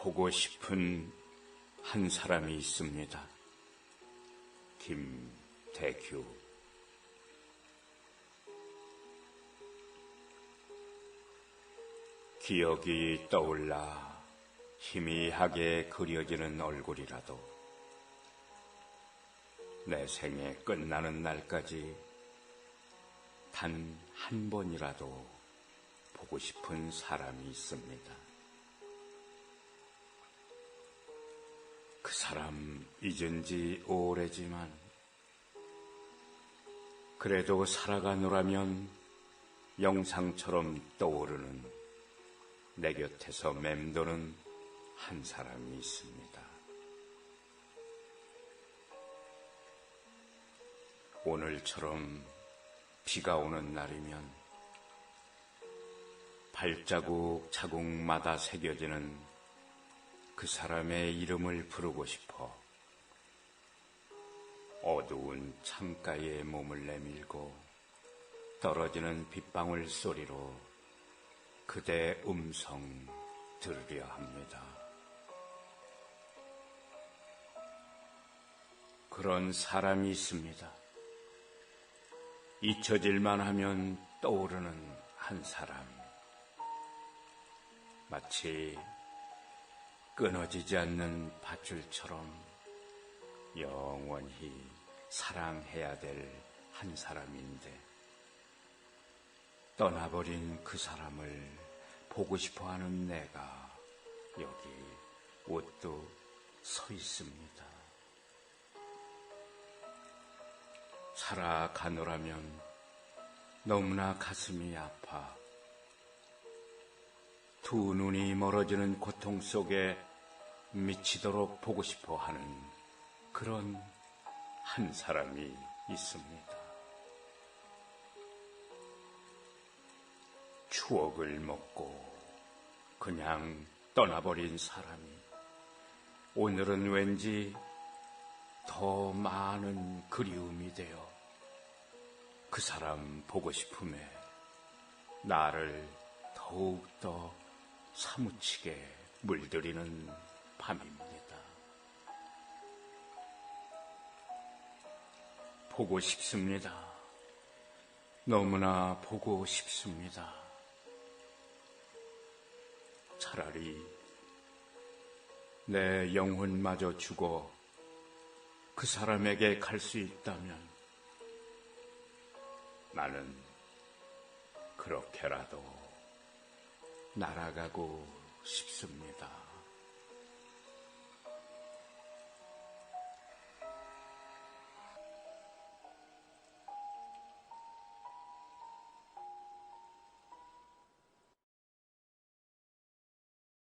보고 싶은 한 사람이 있습니다. 김대규. 기억이 떠올라 희미하게 그려지는 얼굴이라도 내 생에 끝나는 날까지 단 한 번이라도 보고 싶은 사람이 있습니다. 사람 잊은 지 오래지만 그래도 살아가노라면 영상처럼 떠오르는 내 곁에서 맴도는 한 사람이 있습니다. 오늘처럼 비가 오는 날이면 발자국 자국마다 새겨지는 그 사람의 이름을 부르고 싶어 어두운 창가에 몸을 내밀고 떨어지는 빗방울 소리로 그대 음성 들으려 합니다. 그런 사람이 있습니다. 잊혀질만 하면 떠오르는 한 사람. 마치 끊어지지 않는 밧줄처럼 영원히 사랑해야 될 한 사람인데 떠나버린 그 사람을 보고 싶어 하는 내가 여기 옷도 서 있습니다. 살아가노라면 너무나 가슴이 아파 두 눈이 멀어지는 고통 속에 미치도록 보고 싶어 하는 그런 한 사람이 있습니다. 추억을 먹고 그냥 떠나버린 사람이 오늘은 왠지 더 많은 그리움이 되어 그 사람 보고 싶음에 나를 더욱더 사무치게 물들이는 밤입니다. 보고 싶습니다. 너무나 보고 싶습니다. 차라리 내 영혼마저 죽어 그 사람에게 갈 수 있다면 나는 그렇게라도 날아가고 싶습니다.